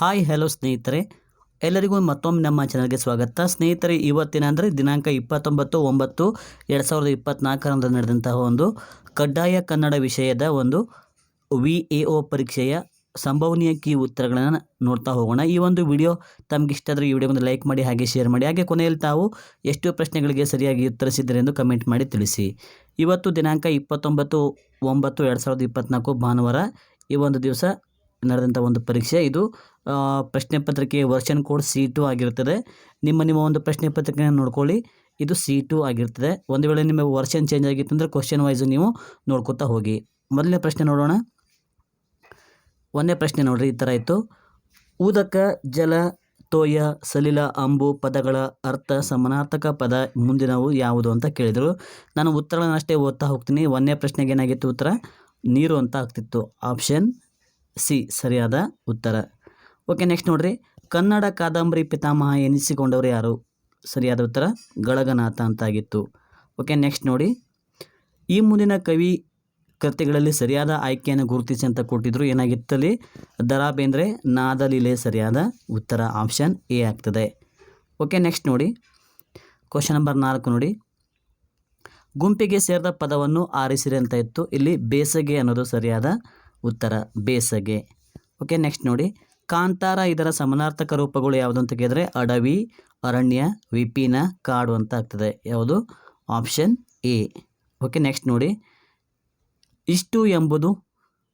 Hi, hello ಸ್ನೇಹಿತರೆ. ಎಲ್ಲರಿಗೂ ಮತ್ತೊಮ್ಮೆ ನಮ್ಮ ಚಾನಲ್ಗೆ ಸ್ವಾಗತ. ಸ್ನೇಹಿತರೆ, ಇವತ್ತಿನ ಅಂದರೆ ದಿನಾಂಕ ಇಪ್ಪತ್ತೊಂಬತ್ತು ಒಂಬತ್ತು ಎರಡು ಸಾವಿರದ ಇಪ್ಪತ್ತ್ನಾಲ್ಕರಂದು ನಡೆದಂತಹ ಒಂದು ಕಡ್ಡಾಯ ಕನ್ನಡ ವಿಷಯದ ಒಂದು ವಿ ಎ ಒ ಪರೀಕ್ಷೆಯ ಸಂಭವನೀಯ ಕೀ ಉತ್ತರಗಳನ್ನು ನೋಡ್ತಾ ಹೋಗೋಣ. ಈ ಒಂದು ವಿಡಿಯೋ ತಮಗೆ ಇಷ್ಟ ಆದರೆ ಈ ವಿಡಿಯೋ ಒಂದು ಲೈಕ್ ಮಾಡಿ, ಹಾಗೆ ಶೇರ್ ಮಾಡಿ. ಹಾಗೆ ಕೊನೆಯಲ್ಲಿ ತಾವು ಎಷ್ಟು ಪ್ರಶ್ನೆಗಳಿಗೆ ಸರಿಯಾಗಿ ಉತ್ತರಿಸಿದರೆ ಎಂದು ಕಮೆಂಟ್ ಮಾಡಿ ತಿಳಿಸಿ. ಇವತ್ತು ದಿನಾಂಕ ಇಪ್ಪತ್ತೊಂಬತ್ತು ಒಂಬತ್ತು ಎರಡು ಸಾವಿರದ ಇಪ್ಪತ್ತ್ನಾಲ್ಕು ಭಾನುವಾರ ಈ ಒಂದು ದಿವಸ ನಡೆದಂಥ ಒಂದು ಪರೀಕ್ಷೆ. ಇದು ಪ್ರಶ್ನೆ ಪತ್ರಿಕೆ ವರ್ಷನ್ ಕೋಡ್ ಸಿ ಟು ಆಗಿರ್ತದೆ ನಿಮ್ಮ ನಿಮ್ಮ ಒಂದು ಪ್ರಶ್ನೆ ಪತ್ರಿಕೆಯನ್ನು ನೋಡ್ಕೊಳ್ಳಿ. ಇದು ಸಿ ಟು ಆಗಿರ್ತದೆ ಒಂದು ವೇಳೆ ನಿಮ್ಮ ವರ್ಷನ್ ಚೇಂಜ್ ಆಗಿತ್ತು ಅಂದರೆ ಕ್ವಶನ್ ವೈಸು ನೀವು ನೋಡ್ಕೊತಾ ಹೋಗಿ. ಮೊದಲನೇ ಪ್ರಶ್ನೆ ನೋಡೋಣ. ಒಂದನೇ ಪ್ರಶ್ನೆ ನೋಡಿರಿ, ಈ ಥರ ಇತ್ತು. ಊದಕ, ಜಲ, ತೋಯ, ಸಲಿಲ, ಅಂಬು, ಪದಗಳ ಅರ್ಥ, ಸಮನಾರ್ಥಕ ಪದ ಮುಂದಿನವು ಯಾವುದು ಅಂತ ಕೇಳಿದರು. ನಾನು ಉತ್ತರಗಳನ್ನು ಅಷ್ಟೇ ಓದ್ತಾ ಹೋಗ್ತೀನಿ. ಒಂದನೇ ಪ್ರಶ್ನೆಗೆ ಏನಾಗಿತ್ತು ಉತ್ತರ? ನೀರು ಅಂತ ಆಗ್ತಿತ್ತು. ಆಪ್ಷನ್ ಸಿ ಸರಿಯಾದ ಉತ್ತರ. ಓಕೆ, ನೆಕ್ಸ್ಟ್ ನೋಡ್ರಿ. ಕನ್ನಡ ಕಾದಂಬರಿ ಪಿತಾಮಹ ಎನಿಸಿಕೊಂಡವರು ಯಾರು? ಸರಿಯಾದ ಉತ್ತರ, ಗಳಗನಾಥ ಅಂತಾಗಿತ್ತು. ಓಕೆ, ನೆಕ್ಸ್ಟ್ ನೋಡಿ. ಈ ಮುಂದಿನ ಕವಿ ಕೃತಿಗಳಲ್ಲಿ ಸರಿಯಾದ ಆಯ್ಕೆಯನ್ನು ಗುರುತಿಸಿ ಅಂತ ಕೊಟ್ಟಿದ್ರು. ಏನಾಗಿತ್ತಲ್ಲಿ? ದರಾ ಬೇಂದ್ರೆ ನಾದಲೀಲೆ ಸರಿಯಾದ ಉತ್ತರ, ಆಪ್ಷನ್ ಎ ಆಗ್ತದೆ. ಓಕೆ, ನೆಕ್ಸ್ಟ್ ನೋಡಿ. ಕ್ವಶನ್ ನಂಬರ್ ನಾಲ್ಕು ನೋಡಿ. ಗುಂಪಿಗೆ ಸೇರಿದ ಪದವನ್ನು ಆರಿಸಿರಿ ಅಂತ ಇತ್ತು. ಇಲ್ಲಿ ಬೇಸಗೆ ಅನ್ನೋದು ಸರಿಯಾದ ಉತ್ತರ, ಬೇಸಗೆ. ಓಕೆ ನೆಕ್ಸ್ಟ್ ನೋಡಿ. ಕಾಂತಾರ ಇದರ ಸಮನಾರ್ಥಕ ರೂಪಗಳು ಯಾವುದು ಅಂತ ಕೇಳಿದ್ರೆ, ಅಡವಿ, ಅರಣ್ಯ, ವಿಪಿನ, ಕಾಡು ಅಂತ ಆಗ್ತದೆ. ಯಾವುದು? ಆಪ್ಷನ್ ಎ ಓಕೆ ನೆಕ್ಸ್ಟ್ ನೋಡಿ. ಇಷ್ಟು ಎಂಬುದು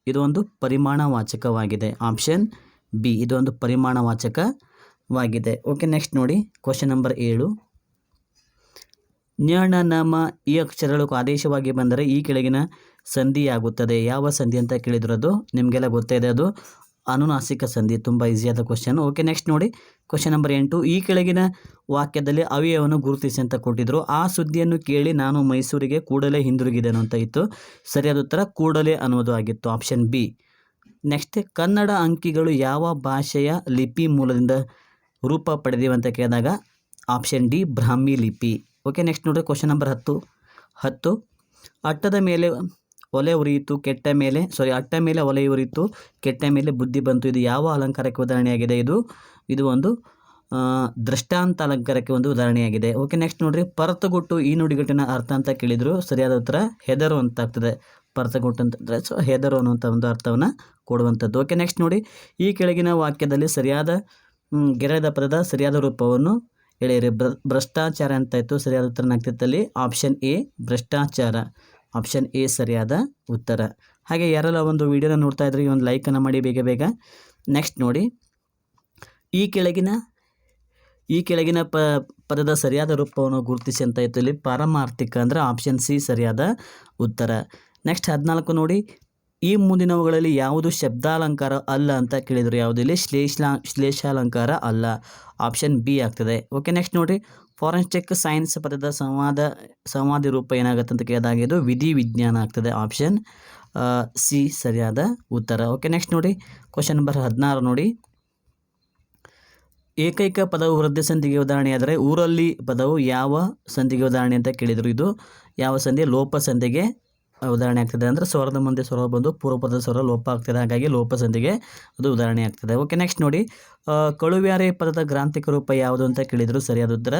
ಇದು ಒಂದು ಪರಿಮಾಣವಾಚಕವಾಗಿದೆ. ಆಪ್ಷನ್ ಬಿ ಇದೊಂದು ಪರಿಮಾಣವಾಚಕವಾಗಿದೆ. ಓಕೆ ನೆಕ್ಸ್ಟ್ ನೋಡಿ. ಕ್ವಶನ್ ನಂಬರ್ ಏಳು. ಜ್ಞಾನ ನಮ ಈ ಅಕ್ಷರಗಳು ಆದೇಶವಾಗಿ ಬಂದರೆ ಈ ಕೆಳಗಿನ ಸಂಧಿಯಾಗುತ್ತದೆ ಯಾವ ಸಂಧಿ ಅಂತ ಕೇಳಿದ್ರು ಅದು ನಿಮಗೆಲ್ಲ ಇದೆ ಅದು. ಅನುನಾಸಿಕ ಸಂಧಿ. ತುಂಬ ಈಸಿಯಾದ ಕ್ವಶನ್ ಓಕೆ ನೆಕ್ಸ್ಟ್ ನೋಡಿ. ಕ್ವಶನ್ ನಂಬರ್ ಎಂಟು. ಈ ಕೆಳಗಿನ ವಾಕ್ಯದಲ್ಲಿ ಅವಯವವನ್ನು ಗುರುತಿಸಿ ಅಂತ ಕೊಟ್ಟಿದ್ರು. ಆ ಸುದ್ದಿಯನ್ನು ಕೇಳಿ ನಾನು ಮೈಸೂರಿಗೆ ಕೂಡಲೇ ಹಿಂದಿರುಗಿದೆನು ಅಂತ ಇತ್ತು. ಸರಿಯಾದ ಉತ್ತರ, ಕೂಡಲೇ ಅನ್ನೋದು ಆಗಿತ್ತು. ಆಪ್ಷನ್ ಬಿ ನೆಕ್ಸ್ಟ್ ಕನ್ನಡ ಅಂಕಿಗಳು ಯಾವ ಭಾಷೆಯ ಲಿಪಿ ಮೂಲದಿಂದ ರೂಪ ಪಡೆದಿವೆ ಅಂತ ಕೇಳಿದಾಗ ಆಪ್ಷನ್ ಡಿ ಬ್ರಾಹ್ಮಿ ಲಿಪಿ. ಓಕೆ ನೆಕ್ಸ್ಟ್ ನೋಡಿ. ಕ್ವಶನ್ ನಂಬರ್ ಹತ್ತು. ಹತ್ತು. ಅಟ್ಟದ ಮೇಲೆ ಒಲೆ ಉರಿಯಿತು, ಕೆಟ್ಟ ಮೇಲೆ ಸಾರಿ ಅಟ್ಟ ಮೇಲೆ ಒಲೆ ಉರಿಯಿತು, ಕೆಟ್ಟ ಮೇಲೆ ಬುದ್ಧಿ ಬಂತು. ಇದು ಯಾವ ಅಲಂಕಾರಕ್ಕೆ ಉದಾಹರಣೆಯಾಗಿದೆ ಇದು? ಇದು ಒಂದು ದೃಷ್ಟಾಂತ ಅಲಂಕಾರಕ್ಕೆ ಒಂದು ಉದಾಹರಣೆಯಾಗಿದೆ. ಓಕೆ ನೆಕ್ಸ್ಟ್ ನೋಡ್ರಿ. ಪರತಗೊಟ್ಟು ಈ ನುಡಿಗಟ್ಟಿನ ಅರ್ಥ ಅಂತ ಕೇಳಿದ್ರು. ಸರಿಯಾದ ಉತ್ತರ, ಹೆದರು ಅಂತ ಆಗ್ತದೆ. ಪರತಗೊಟ್ಟು ಅಂತಂದರೆ ಸೊ ಹೆದರು ಅನ್ನುವಂಥ ಒಂದು ಅರ್ಥವನ್ನು ಕೊಡುವಂಥದ್ದು. ಓಕೆ ನೆಕ್ಸ್ಟ್ ನೋಡಿ. ಈ ಕೆಳಗಿನ ವಾಕ್ಯದಲ್ಲಿ ಸರಿಯಾದ ಗೆರೆದ ಪದದ ಸರಿಯಾದ ರೂಪವನ್ನು ಹೇಳಿರಿ ಭ್ರ ಭ್ರಷ್ಟಾಚಾರ ಅಂತ ಇತ್ತು, ಸರಿಯಾದ ಉತ್ತರ ಆಗ್ತಿತ್ತಲ್ಲಿ ಆಪ್ಷನ್ ಎ ಭ್ರಷ್ಟಾಚಾರ. ಆಪ್ಷನ್ ಎ ಸರಿಯಾದ ಉತ್ತರ. ಹಾಗೆ ಯಾರೆಲ್ಲ ಒಂದು ವಿಡಿಯೋನ ನೋಡ್ತಾ ಇದ್ರೆ ಈ ಒಂದು ಲೈಕನ್ನು ಮಾಡಿ ಬೇಗ ಬೇಗ. ನೆಕ್ಸ್ಟ್ ನೋಡಿ. ಈ ಕೆಳಗಿನ ಈ ಕೆಳಗಿನ ಪ, ಪದದ ಸರಿಯಾದ ರೂಪವನ್ನು ಗುರುತಿಸಿ ಅಂತ ಇತ್ತು ಇಲ್ಲಿ. ಪಾರಮಾರ್ಥಿಕ ಅಂದರೆ ಆಪ್ಷನ್ ಸಿ ಸರಿಯಾದ ಉತ್ತರ. ನೆಕ್ಸ್ಟ್ ಹದಿನಾಲ್ಕು ನೋಡಿ. ಈ ಮುಂದಿನವುಗಳಲ್ಲಿ ಯಾವುದು ಶಬ್ದಾಲಂಕಾರ ಅಲ್ಲ ಅಂತ ಕೇಳಿದರು. ಯಾವುದು ಇಲ್ಲಿ ಶ್ಲೇಷಲಾ ಶ್ಲೇಷಾಲಂಕಾರ ಅಲ್ಲ. ಆಪ್ಷನ್ ಬಿ ಆಗ್ತದೆ. ಓಕೆ, ನೆಕ್ಸ್ಟ್ ನೋಡಿರಿ. ಫಾರೆನ್ಸಿಕ್ ಸೈನ್ಸ್ ಪದದ ಸಂವಾದ, ಸಂವಾದಿ ರೂಪ ಏನಾಗುತ್ತೆ ಅಂತ ಕೇಳಿದಾಗ ಇದು ವಿಧಿ ವಿಜ್ಞಾನ ಆಗ್ತದೆ. ಆಪ್ಷನ್ ಸಿ ಸರಿಯಾದ ಉತ್ತರ. ಓಕೆ, ನೆಕ್ಸ್ಟ್ ನೋಡಿ ಕ್ವಶನ್ ನಂಬರ್ ಹದಿನಾರು ನೋಡಿ. ಏಕೈಕ ಪದವು ವೃದ್ಧ ಸಂಧಿಗೆ ಉದಾಹರಣೆಯಾದರೆ ಊರಲ್ಲಿ ಪದವು ಯಾವ ಸಂಧಿಗೆ ಉದಾಹರಣೆ ಅಂತ ಕೇಳಿದರು. ಇದು ಯಾವ ಸಂಧಿ? ಲೋಪ ಸಂಧಿಗೆ ಉದಾಹರಣೆ ಆಗ್ತದೆ ಅಂದರೆ ಸ್ವರದ ಮುಂದೆ ಸ್ವರ ಬಂದು ಪೂರ್ವಪದ ಸ್ವರ ಲೋಪ ಆಗ್ತದೆ. ಹಾಗಾಗಿ ಲೋಪ ಸಂಧಿಗೆ ಅದು ಉದಾಹರಣೆ ಆಗ್ತದೆ. ಓಕೆ ನೆಕ್ಸ್ಟ್ ನೋಡಿ. ಕಳುವ್ಯಾರೆ ಪದದ ಗ್ರಾಂಥಿಕ ರೂಪ ಯಾವುದು ಅಂತ ಕೇಳಿದರೂ ಸರಿಯಾದ ಉತ್ತರ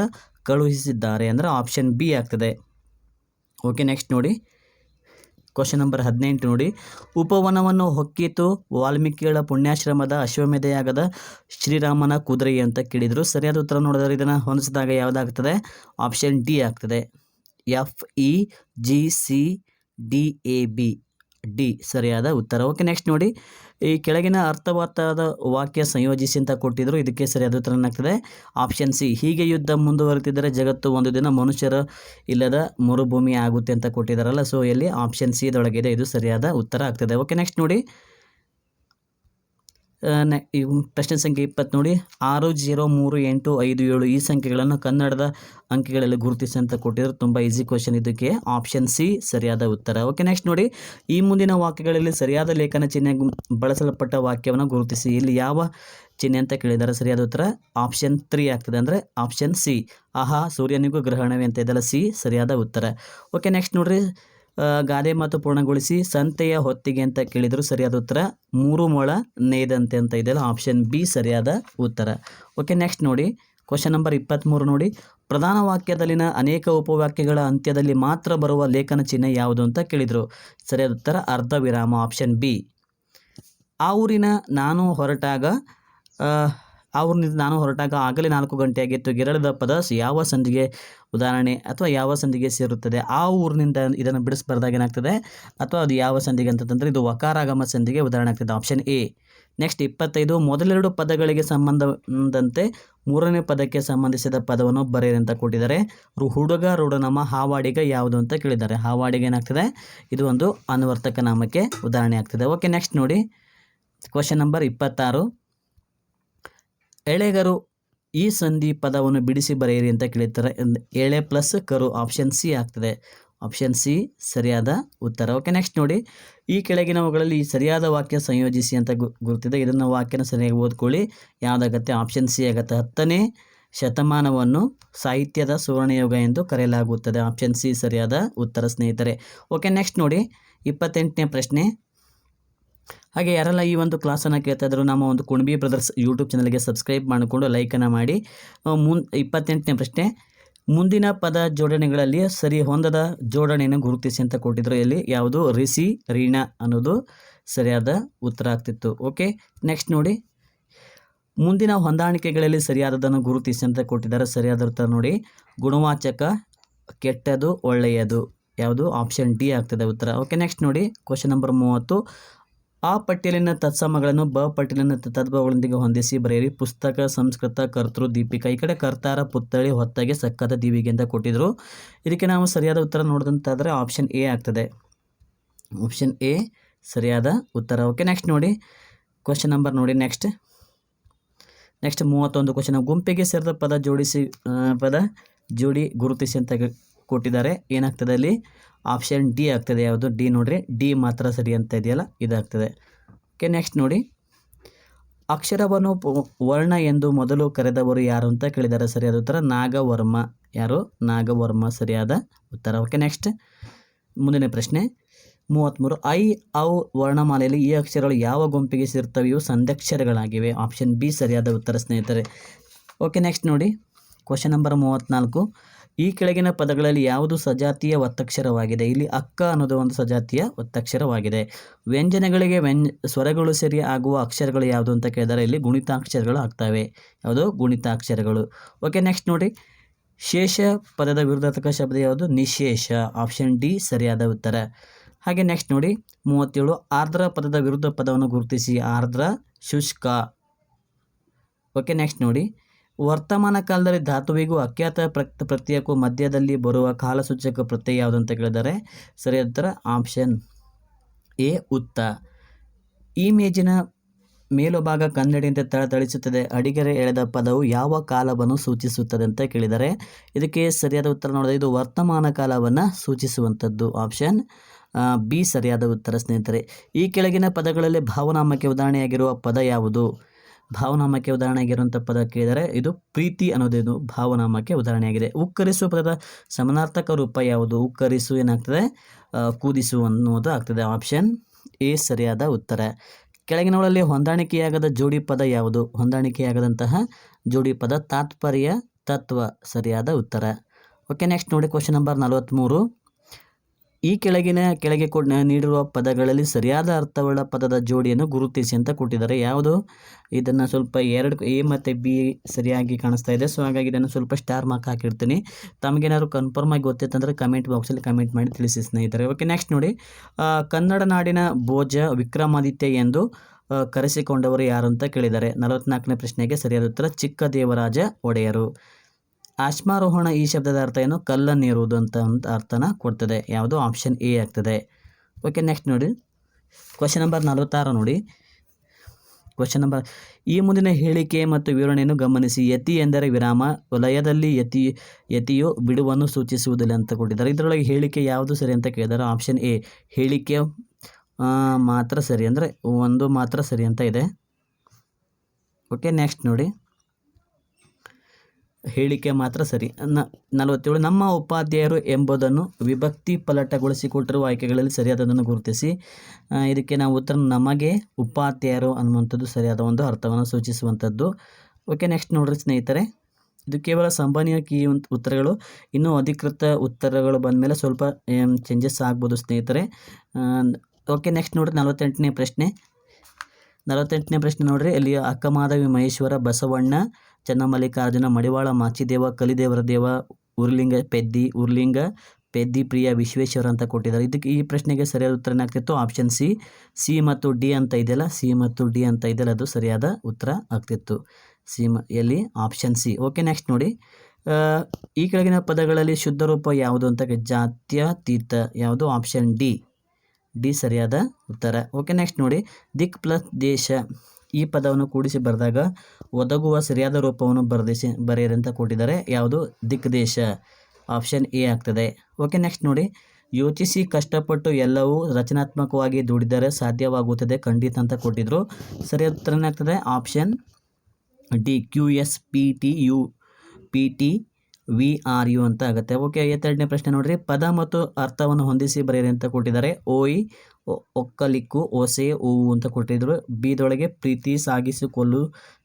ಕಳುಹಿಸಿದ್ದಾರೆ ಅಂದರೆ ಆಪ್ಷನ್ ಬಿ ಆಗ್ತದೆ. ಓಕೆ ನೆಕ್ಸ್ಟ್ ನೋಡಿ. ಕ್ವಶನ್ ನಂಬರ್ ಹದಿನೆಂಟು ನೋಡಿ. ಉಪವನವನ್ನು ಹೊಕ್ಕಿತು ವಾಲ್ಮೀಕಿಗಳ ಪುಣ್ಯಾಶ್ರಮದ ಅಶ್ವಮೇಧೆಯಾಗದ ಶ್ರೀರಾಮನ ಕುದುರೆ ಅಂತ ಕೇಳಿದರು. ಸರಿಯಾದ ಉತ್ತರ ನೋಡಿದರೆ ಇದನ್ನು ಹೊಂದಿಸಿದಾಗ ಯಾವುದಾಗ್ತದೆ? ಆಪ್ಷನ್ ಡಿ ಆಗ್ತದೆ. F E G C D A B. D ಸರಿಯಾದ ಉತ್ತರ. ಓಕೆ ನೆಕ್ಸ್ಟ್ ನೋಡಿ. ಈ ಕೆಳಗಿನ ಅರ್ಥವತ್ತಾದ ವಾಕ್ಯ ಸಂಯೋಜಿಸಿ ಅಂತ ಕೊಟ್ಟಿದ್ರು, ಇದಕ್ಕೆ ಸರಿಯಾದ ಉತ್ತರ ಏನಾಗ್ತದೆ ಆಪ್ಷನ್ ಸಿ ಹೀಗೆ ಯುದ್ಧ ಮುಂದುವರೆತಿದ್ದರೆ ಜಗತ್ತು ಒಂದು ದಿನ ಮನುಷ್ಯರ ಇಲ್ಲದ ಮರುಭೂಮಿ ಆಗುತ್ತೆ ಅಂತ ಕೊಟ್ಟಿದ್ದಾರಲ್ಲ ಸೊ ಇಲ್ಲಿ ಆಪ್ಷನ್ ಸಿ ಇದೊಳಗಿದೆ ಇದು ಸರಿಯಾದ ಉತ್ತರ ಆಗ್ತದೆ. ಓಕೆ ನೆಕ್ಸ್ಟ್ ನೋಡಿ. ಪ್ರಶ್ನೆ ಸಂಖ್ಯೆ ಇಪ್ಪತ್ತು ನೋಡಿ. ಆರು ಜೀರೋ ಮೂರು ಎಂಟು ಐದು ಏಳು ಈ ಸಂಖ್ಯೆಗಳನ್ನು ಕನ್ನಡದ ಅಂಕಿಗಳಲ್ಲಿ ಗುರುತಿಸಿ ಅಂತ ಕೊಟ್ಟಿದ್ರು. ತುಂಬ ಈಸಿ ಕ್ವಶನ್ ಇದಕ್ಕೆ. ಆಪ್ಷನ್ ಸಿ ಸರಿಯಾದ ಉತ್ತರ. ಓಕೆ ನೆಕ್ಸ್ಟ್ ನೋಡಿ. ಈ ಮುಂದಿನ ವಾಕ್ಯಗಳಲ್ಲಿ ಸರಿಯಾದ ಲೇಖನ ಚಿಹ್ನೆ ಬಳಸಲ್ಪಟ್ಟ ವಾಕ್ಯವನ್ನು ಗುರುತಿಸಿ. ಇಲ್ಲಿ ಯಾವ ಚಿಹ್ನೆ ಅಂತ ಕೇಳಿದ್ದಾರೆ? ಸರಿಯಾದ ಉತ್ತರ. ಆಪ್ಷನ್ ತ್ರೀ ಆಗ್ತದೆ ಅಂದರೆ ಆಪ್ಷನ್ ಸಿ ಆಹಾ, ಸೂರ್ಯನಿಗೂ ಗ್ರಹಣವೇ ಅಂತ ಇದೆಲ್ಲ ಸಿ ಸರಿಯಾದ ಉತ್ತರ. ಓಕೆ ನೆಕ್ಸ್ಟ್ ನೋಡ್ರಿ. ಗಾದೆ ಮಾತು ಪೂರ್ಣಗೊಳಿಸಿ ಸಂತೆಯ ಹೊತ್ತಿಗೆ ಅಂತ ಕೇಳಿದರು ಸರಿಯಾದ ಉತ್ತರ. ಮೂರು ಮೊಳ ನೇಯ್ದಂತೆ ಅಂತ ಇದೆಯಲ್ಲ ಆಪ್ಷನ್ ಬಿ ಸರಿಯಾದ ಉತ್ತರ. ಓಕೆ ನೆಕ್ಸ್ಟ್ ನೋಡಿ. ಕ್ವಶನ್ ನಂಬರ್ ಇಪ್ಪತ್ತ್ಮೂರು ನೋಡಿ. ಪ್ರಧಾನ ವಾಕ್ಯದಲ್ಲಿನ ಅನೇಕ ಉಪವಾಕ್ಯಗಳ ಅಂತ್ಯದಲ್ಲಿ ಮಾತ್ರ ಬರುವ ಲೇಖನ ಚಿಹ್ನೆ ಯಾವುದು ಅಂತ ಕೇಳಿದರು. ಸರಿಯಾದ ಉತ್ತರ ಅರ್ಧ ವಿರಾಮ ಆಪ್ಷನ್ ಬಿ ಆ ಊರಿನ ನಾನು ಹೊರಟಾಗ ಊರಿನಿಂದ ನಾನು ಹೊರಟಾಗ ಆಗಲೇ ನಾಲ್ಕು ಗಂಟೆಯಾಗಿತ್ತು. ಗಿರಳದ ಪದ ಯಾವ ಸಂಧಿಗೆ ಉದಾಹರಣೆ ಅಥವಾ ಯಾವ ಸಂಧಿಗೆ ಸೇರುತ್ತದೆ? ಆ ಊರಿನಿಂದ ಇದನ್ನು ಬಿಡಿಸ್ಬಾರ್ದಾಗ ಏನಾಗ್ತದೆ? ಅಥವಾ ಅದು ಯಾವ ಸಂಧಿಗೆ ಅಂತಂದರೆ ಇದು ವಕಾರಾಗಮ ಸಂಧಿಗೆ ಉದಾಹರಣೆ ಆಗ್ತದೆ. Option A. ನೆಕ್ಸ್ಟ್ ಇಪ್ಪತ್ತೈದು, ಮೊದಲೆರಡು ಪದಗಳಿಗೆ ಸಂಬಂಧದಂತೆ ಮೂರನೇ ಪದಕ್ಕೆ ಸಂಬಂಧಿಸಿದ ಪದವನ್ನು ಬರೆಯಿರಿ ಅಂತ ಕೊಟ್ಟಿದ್ದಾರೆ. ಹುಡುಗ, ರುಡನಾಮ, ಹಾವಾಡಿಗ ಯಾವುದು ಅಂತ ಕೇಳಿದ್ದಾರೆ. ಹಾವಾಡಿಗ ಏನಾಗ್ತದೆ? ಇದು ಒಂದು ಅನುವರ್ತಕ ನಾಮಕ್ಕೆ ಉದಾಹರಣೆ ಆಗ್ತದೆ. ಓಕೆ, ನೆಕ್ಸ್ಟ್ ನೋಡಿ. ಕ್ವಶನ್ ನಂಬರ್ ಇಪ್ಪತ್ತಾರು. ಎಳೆಗರು ಈ ಸಂಧಿ ಪದವನ್ನು ಬಿಡಿಸಿ ಬರೆಯಿರಿ ಅಂತ ಕೇಳಿರ್ತಾರೆ. ಎಳೆ ಪ್ಲಸ್ ಕರು ಆಪ್ಷನ್ ಸಿ ಆಗ್ತದೆ. ಆಪ್ಷನ್ ಸಿ ಸರಿಯಾದ ಉತ್ತರ. ಓಕೆ, ನೆಕ್ಸ್ಟ್ ನೋಡಿ. ಈ ಕೆಳಗಿನವುಗಳಲ್ಲಿ ಸರಿಯಾದ ವಾಕ್ಯ ಸಂಯೋಜಿಸಿ ಅಂತ ಗುರುತಿದೆ. ಇದನ್ನು ವಾಕ್ಯನ ಸರಿಯಾಗಿ ಓದ್ಕೊಳ್ಳಿ. ಯಾವುದಾಗತ್ತೆ? ಆಪ್ಷನ್ ಸಿ ಆಗುತ್ತೆ. ಹತ್ತನೇ ಶತಮಾನವನ್ನು ಸಾಹಿತ್ಯದ ಸುವರ್ಣಯೋಗ ಎಂದು ಕರೆಯಲಾಗುತ್ತದೆ. ಆಪ್ಷನ್ ಸಿ ಸರಿಯಾದ ಉತ್ತರ, ಸ್ನೇಹಿತರೆ. ಓಕೆ, ನೆಕ್ಸ್ಟ್ ನೋಡಿ. ಇಪ್ಪತ್ತೆಂಟನೇ ಪ್ರಶ್ನೆ. ಹಾಗೆ ಯಾರೆಲ್ಲ ಈ ಒಂದು ಕ್ಲಾಸನ್ನು ಕೇಳ್ತಾ ಇದ್ರು ನಮ್ಮ ಒಂದು ಕುಣಬಿ ಬ್ರದರ್ಸ್ ಯೂಟ್ಯೂಬ್ ಚಾನಲ್ಗೆ ಸಬ್ಸ್ಕ್ರೈಬ್ ಮಾಡಿಕೊಂಡು ಲೈಕನ್ನು ಮಾಡಿ. ಮುನ್, ಇಪ್ಪತ್ತೆಂಟನೇ ಪ್ರಶ್ನೆ. ಮುಂದಿನ ಪದ ಜೋಡಣೆಗಳಲ್ಲಿ ಸರಿ ಹೊಂದದ ಜೋಡಣೆಯನ್ನು ಗುರುತಿಸಿ ಅಂತ ಕೊಟ್ಟಿದ್ರು. ಇಲ್ಲಿ ಯಾವುದು? ರಿಸಿ ರೀಣ ಅನ್ನೋದು ಸರಿಯಾದ ಉತ್ತರ ಆಗ್ತಿತ್ತು. ಓಕೆ, ನೆಕ್ಸ್ಟ್ ನೋಡಿ. ಮುಂದಿನ ಹೊಂದಾಣಿಕೆಗಳಲ್ಲಿ ಸರಿಯಾದದನ್ನು ಗುರುತಿಸಿ ಅಂತ ಕೊಟ್ಟಿದ್ದಾರೆ. ಸರಿಯಾದ ಉತ್ತರ ನೋಡಿ. ಗುಣವಾಚಕ, ಕೆಟ್ಟದು, ಒಳ್ಳೆಯದು. ಯಾವುದು? ಆಪ್ಷನ್ ಡಿ ಆಗ್ತದೆ ಉತ್ತರ. ಓಕೆ, ನೆಕ್ಸ್ಟ್ ನೋಡಿ. ಕ್ವಶನ್ ನಂಬರ್ ಮೂವತ್ತು. ಆ ಪಟ್ಟಿಯಲ್ಲಿನ ತತ್ಸಮಗಳನ್ನು ಬ ಪಟ್ಟಿಯಲ್ಲಿನ ತತ್ವಗಳೊಂದಿಗೆ ಹೊಂದಿಸಿ ಬರೆಯಿರಿ. ಪುಸ್ತಕ, ಸಂಸ್ಕೃತ, ಕರ್ತೃ, ದೀಪಿಕಾ, ಈ ಕಡೆ ಕರ್ತಾರ, ಪುತ್ಥಳಿ, ಹೊತ್ತಗೆ, ಸಕ್ಕದ, ದೀವಿಗೆ ಅಂತ ಕೊಟ್ಟಿದ್ರು. ಇದಕ್ಕೆ ನಾವು ಸರಿಯಾದ ಉತ್ತರ ನೋಡಿದಂತಾದರೆ ಆಪ್ಷನ್ ಎ ಆಗ್ತದೆ. ಆಪ್ಷನ್ ಎ ಸರಿಯಾದ ಉತ್ತರ. ಓಕೆ ನೆಕ್ಸ್ಟ್ ನೋಡಿ. ಕ್ವಶನ್ ನಂಬರ್ ನೋಡಿ ನೆಕ್ಸ್ಟ್ ನೆಕ್ಸ್ಟ್ ಮೂವತ್ತೊಂದು ಕ್ವಶನ್ ಗುಂಪಿಗೆ ಸೇರಿದ ಪದ ಜೋಡಿಸಿ ಪದ ಜೋಡಿ ಗುರುತಿಸಿ ಅಂತ ಕೊಟ್ಟಿದ್ದಾರೆ. ಏನಾಗ್ತದೆ ಅಲ್ಲಿ? ಆಪ್ಷನ್ ಡಿ ಆಗ್ತದೆ. ಯಾವುದು? ಡಿ ನೋಡಿರಿ. ಡಿ ಮಾತ್ರ ಸರಿ ಅಂತ ಇದೆಯಲ್ಲ? ಇದಾಗ್ತದೆ. ಓಕೆ ನೆಕ್ಸ್ಟ್ ನೋಡಿ. ಅಕ್ಷರವನ್ನು ವರ್ಣ ಎಂದು ಮೊದಲು ಕರೆದವರು ಯಾರು ಅಂತ ಕೇಳಿದ್ದಾರೆ ಸರಿಯಾದ ಉತ್ತರ ನಾಗವರ್ಮ. ಯಾರು? ನಾಗವರ್ಮ ಸರಿಯಾದ ಉತ್ತರ. ಓಕೆ ನೆಕ್ಸ್ಟ್ ಮುಂದಿನ ಪ್ರಶ್ನೆ. ಮೂವತ್ತ್ಮೂರು ಐ, ಔ, ವರ್ಣಮಾಲೆಯಲ್ಲಿ ಈ ಅಕ್ಷರಗಳು ಯಾವ ಗುಂಪಿಗೆ ಸೇರ್ತವೆ ಇವು ಸಂಧ್ಯಕ್ಷರಗಳಾಗಿವೆ ಆಪ್ಷನ್ ಬಿ ಸರಿಯಾದ ಉತ್ತರ, ಸ್ನೇಹಿತರೆ. ಓಕೆ ನೆಕ್ಸ್ಟ್ ನೋಡಿ. ಕ್ವಶನ್ ನಂಬರ್ ಮೂವತ್ತ್ನಾಲ್ಕು ಈ ಕೆಳಗಿನ ಪದಗಳಲ್ಲಿ ಯಾವುದು ಸಜಾತಿಯ ಒತ್ತಕ್ಷರವಾಗಿದೆ? ಇಲ್ಲಿ ಅಕ್ಕ ಅನ್ನೋದು ಒಂದು ಸಜಾತಿಯ ಒತ್ತಕ್ಷರವಾಗಿದೆ. ವ್ಯಂಜನಗಳಿಗೆ ವ್ಯಂಜ, ಸ್ವರಗಳು ಸರಿ ಆಗುವ ಅಕ್ಷರಗಳು ಯಾವುದು ಅಂತ ಕೇಳಿದರೆ ಇಲ್ಲಿ ಗುಣಿತಾಕ್ಷರಗಳು ಆಗ್ತವೆ. ಯಾವುದು? ಗುಣಿತಾಕ್ಷರಗಳು. ಓಕೆ ನೆಕ್ಸ್ಟ್ ನೋಡಿ. ಶೇಷ ಪದದ ವಿರುದ್ಧಾರ್ಥಕ ಶಬ್ದ ಯಾವುದು? ನಿಶೇಷ. ಆಪ್ಷನ್ ಡಿ ಸರಿಯಾದ ಉತ್ತರ. ಹಾಗೆ ನೆಕ್ಸ್ಟ್ ನೋಡಿ. ಮೂವತ್ತೇಳು. ಆರ್ದ್ರ ಪದದ ವಿರುದ್ಧ ಪದವನ್ನು ಗುರುತಿಸಿ. ಆರ್ದ್ರ, ಶುಷ್ಕ. ಓಕೆ ನೆಕ್ಸ್ಟ್ ನೋಡಿ. ವರ್ತಮಾನ ಕಾಲದಲ್ಲಿ ಧಾತುವಿಗೂ ಅಖ್ಯಾತ ಪ್ರಕ್ತ ಪ್ರತ್ಯಯಕ್ಕೂ ಮಧ್ಯದಲ್ಲಿ ಬರುವ ಕಾಲಸೂಚಕ ಪ್ರತ್ಯಯ ಯಾವುದು ಅಂತ ಕೇಳಿದರೆ ಸರಿಯಾದ ಉತ್ತರ ಆಪ್ಷನ್ ಎ, ಉತ್ತ. ಈ ಮೇಜಿನ ಮೇಲುಭಾಗ ಕನ್ನಡಿಯಂತೆ ತಳತಳಿಸುತ್ತದೆ. ಅಡಿಗೆರೆ ಎಳೆದ ಪದವು ಯಾವ ಕಾಲವನ್ನು ಸೂಚಿಸುತ್ತದೆ ಅಂತ ಕೇಳಿದರೆ ಇದಕ್ಕೆ ಸರಿಯಾದ ಉತ್ತರ ನೋಡಿದ್ರೆ ಇದು ವರ್ತಮಾನ ಕಾಲವನ್ನು ಸೂಚಿಸುವಂಥದ್ದು. ಆಪ್ಷನ್ ಬಿ, ಸರಿಯಾದ ಉತ್ತರ ಸ್ನೇಹಿತರೆ. ಈ ಕೆಳಗಿನ ಪದಗಳಲ್ಲಿ ಭಾವನಾಮಕ್ಕೆ ಉದಾಹರಣೆಯಾಗಿರುವ ಪದ ಯಾವುದು? ಭಾವನಾಮಕ್ಕೆ ಉದಾಹರಣೆಯಾಗಿರುವಂಥ ಪದ ಕೇಳಿದರೆ ಇದು ಪ್ರೀತಿ ಅನ್ನೋದು ಭಾವನಾಮಕ್ಕೆ ಉದಾಹರಣೆಯಾಗಿದೆ. ಉಕ್ಕರಿಸುವ ಪದದ ಸಮನಾರ್ಥಕ ರೂಪ ಯಾವುದು? ಉಕ್ಕರಿಸು ಏನಾಗ್ತದೆ? ಕೂದಿಸು ಅನ್ನೋದು ಆಗ್ತದೆ. ಆಪ್ಷನ್ ಎ, ಸರಿಯಾದ ಉತ್ತರ. ಕೆಳಗಿನವಳಲ್ಲಿ ಹೊಂದಾಣಿಕೆಯಾಗದ ಜೋಡಿ ಪದ ಯಾವುದು? ಹೊಂದಾಣಿಕೆಯಾಗದಂತಹ ಜೋಡಿ ಪದ ತಾತ್ಪರ್ಯ ತತ್ವ ಸರಿಯಾದ ಉತ್ತರ. ಓಕೆ, ನೆಕ್ಸ್ಟ್ ನೋಡಿ ಕ್ವಶನ್ ನಂಬರ್ ನಲವತ್ತ್ಮೂರು ಈ ಕೆಳಗಿನ, ಕೆಳಗೆ ಕೊಡ್, ನೀಡಿರುವ ಪದಗಳಲ್ಲಿ ಸರಿಯಾದ ಅರ್ಥವುಳ್ಳ ಪದದ ಜೋಡಿಯನ್ನು ಗುರುತಿಸಿ ಅಂತ ಕೊಟ್ಟಿದ್ದಾರೆ. ಯಾವುದು? ಇದನ್ನು ಸ್ವಲ್ಪ ಎರಡು, ಎ ಮತ್ತು ಬಿ ಸರಿಯಾಗಿ ಕಾಣಿಸ್ತಾ ಇದೆ. ಸೊ, ಹಾಗಾಗಿ ಇದನ್ನು ಸ್ವಲ್ಪ ಸ್ಟಾರ್ ಮಾರ್ಕ್ ಹಾಕಿರ್ತೀನಿ. ತಮಗೇನಾದ್ರು ಕನ್ಫರ್ಮ್ ಆಗಿ ಗೊತ್ತಿತ್ತಂದರೆ ಕಮೆಂಟ್ ಬಾಕ್ಸಲ್ಲಿ ಕಮೆಂಟ್ ಮಾಡಿ ತಿಳಿಸಿ ಸ್ನೇಹಿತರೆ. ಓಕೆ ನೆಕ್ಸ್ಟ್ ನೋಡಿ. ಕನ್ನಡ ನಾಡಿನ ಭೋಜ ವಿಕ್ರಮಾದಿತ್ಯ ಎಂದು ಕರೆಸಿಕೊಂಡವರು ಯಾರು ಅಂತ ಕೇಳಿದ್ದಾರೆ. ನಲವತ್ನಾಲ್ಕನೇ ಪ್ರಶ್ನೆಗೆ ಸರಿಯಾದ ಉತ್ತರ ಚಿಕ್ಕ ದೇವರಾಜ ಒಡೆಯರು. ಅಶ್ಮಾರೋಹಣ ಈ ಶಬ್ದದ ಅರ್ಥ ಏನು? ಕಲ್ಲನ್ನೇರುವುದು ಅಂತ ಒಂದು ಅರ್ಥನ ಕೊಡ್ತದೆ. ಯಾವುದು? ಆಪ್ಷನ್ ಎ ಆಗ್ತದೆ. ಓಕೆ ನೆಕ್ಸ್ಟ್ ನೋಡಿ. ಕ್ವಶನ್ ನಂಬರ್ ನಲವತ್ತಾರು ನೋಡಿ. ಕ್ವಶನ್ ನಂಬರ್ ಈ ಮುಂದಿನ ಹೇಳಿಕೆ ಮತ್ತು ವಿವರಣೆಯನ್ನು ಗಮನಿಸಿ. ಯತಿ ಎಂದರೆ ವಿರಾಮ, ವಲಯದಲ್ಲಿ ಯತಿ ಯತಿಯು ಬಿಡುವನ್ನು ಸೂಚಿಸುವುದಿಲ್ಲ ಅಂತ ಕೊಟ್ಟಿದ್ದಾರೆ. ಇದರೊಳಗೆ ಹೇಳಿಕೆ ಯಾವುದು ಸರಿ ಅಂತ ಕೇಳಿದ್ದಾರೆ ಆಪ್ಷನ್ ಎ ಹೇಳಿಕೆ ಮಾತ್ರ ಸರಿ. ಅಂದರೆ ಒಂದು ಮಾತ್ರ ಸರಿ ಅಂತ ಇದೆ. ಓಕೆ ನೆಕ್ಸ್ಟ್ ನೋಡಿ. ಹೇಳಿಕೆ ಮಾತ್ರ ಸರಿ. ನ ನಲವತ್ತೇಳು, ನಮ್ಮ ಉಪಾಧ್ಯಾಯರು ಎಂಬುದನ್ನು ವಿಭಕ್ತಿ ಪಲಟಗೊಳಿಸಿಕೊಟ್ಟಿರುವ ಆಯ್ಕೆಗಳಲ್ಲಿ ಸರಿಯಾದದನ್ನು ಗುರುತಿಸಿ. ಇದಕ್ಕೆ ನಾವು ಉತ್ತರ ನಮಗೆ ಉಪಾಧ್ಯಾಯರು ಅನ್ನುವಂಥದ್ದು ಸರಿಯಾದ ಒಂದು ಅರ್ಥವನ್ನು ಸೂಚಿಸುವಂಥದ್ದು. ಓಕೆ, ನೆಕ್ಸ್ಟ್ ನೋಡ್ರಿ ಸ್ನೇಹಿತರೆ. ಇದು ಕೇವಲ ಸಂಭಾನೀಯ ಕೀ ಉತ್- ಉತ್ತರಗಳು. ಇನ್ನೂ ಅಧಿಕೃತ ಉತ್ತರಗಳು ಬಂದಮೇಲೆ ಸ್ವಲ್ಪ ಚೇಂಜಸ್ ಆಗ್ಬೋದು ಸ್ನೇಹಿತರೆ. ಓಕೆ, ನೆಕ್ಸ್ಟ್ ನೋಡ್ರಿ ನಲವತ್ತೆಂಟನೇ ಪ್ರಶ್ನೆ. ನಲವತ್ತೆಂಟನೇ ಪ್ರಶ್ನೆ ನೋಡ್ರಿ. ಇಲ್ಲಿ ಅಕ್ಕಮಾದವಿ ಮಹೇಶ್ವರ ಬಸವಣ್ಣ ಚನ್ನಮಲ್ಲಿಕಾರ್ಜುನ, ಮಡಿವಾಳ, ಮಾಚಿದೇವ, ಕಲಿದೇವರ ದೇವ, ಉರ್ಲಿಂಗ ಪೆದ್ದಿ ಉರ್ಲಿಂಗ ಪೆದ್ದಿ ಪ್ರಿಯ ವಿಶ್ವೇಶ್ವರ ಅಂತ ಕೊಟ್ಟಿದ್ದಾರೆ. ಇದಕ್ಕೆ ಈ ಪ್ರಶ್ನೆಗೆ ಸರಿಯಾದ ಉತ್ತರ ಏನಾಗ್ತಿತ್ತು ಆಪ್ಷನ್ ಸಿ ಸಿ ಮತ್ತು ಡಿ ಅಂತ ಇದೆಯಲ್ಲ ಸಿ ಮತ್ತು ಡಿ ಅಂತ ಇದೆಯಲ್ಲ, ಅದು ಸರಿಯಾದ ಉತ್ತರ ಆಗ್ತಿತ್ತು. ಸಿ ಮ, ಎಲ್ಲಿ? ಆಪ್ಷನ್ ಸಿ ಓಕೆ ನೆಕ್ಸ್ಟ್ ನೋಡಿ. ಈ ಕೆಳಗಿನ ಪದಗಳಲ್ಲಿ ಶುದ್ಧ ರೂಪ ಯಾವುದು ಅಂತ ಜಾತ್ಯತೀತ ಯಾವುದು? ಆಪ್ಷನ್ ಡಿ ಡಿ ಸರಿಯಾದ ಉತ್ತರ. ಓಕೆ ನೆಕ್ಸ್ಟ್ ನೋಡಿ. ದಿಕ್ ಪ್ಲಸ್ ದೇಶ. ಈ ಪದವನ್ನು ಕೂಡಿಸಿ ಬರೆದಾಗ, ಒದಗುವ ಸರಿಯಾದ ರೂಪವನ್ನು ಬರೆದಿಸಿ ಬರೆಯಿರಿ ಅಂತ ಕೊಟ್ಟಿದ್ದಾರೆ. ಯಾವುದು? ದಿಕ್ ದೇಶ ಆಪ್ಷನ್ ಎ ಆಗ್ತದೆ. ಓಕೆ, ನೆಕ್ಸ್ಟ್ ನೋಡಿ. ಯೋಚಿಸಿ ಕಷ್ಟಪಟ್ಟು ಎಲ್ಲವೂ ರಚನಾತ್ಮಕವಾಗಿ ದುಡಿದರೆ ಸಾಧ್ಯವಾಗುತ್ತದೆ, ಖಂಡಿತ ಅಂತ ಕೊಟ್ಟಿದ್ರು. ಸರಿಯಾದ ಉತ್ತರ ಏನಾಗ್ತದೆ option D, Q S P T U, P T V R U ಅಂತ ಆಗುತ್ತೆ. ಓಕೆ ಐವತ್ತೆರಡನೇ ಪ್ರಶ್ನೆ ನೋಡ್ರಿ. ಪದ ಮತ್ತು ಅರ್ಥವನ್ನು ಹೊಂದಿಸಿ ಬರೆಯಿರಿ ಅಂತ ಕೊಟ್ಟಿದ್ದಾರೆ. ಓಯ್ ಒಕ್ಕಲಿಕ್ಕು ಓಸೆ ಹೂವು ಅಂತ ಕೊಟ್ಟಿದ್ರು. ಬೀದೊಳಗೆ ಪ್ರೀತಿ ಸಾಗಿಸಿಕೊಳ್ಳು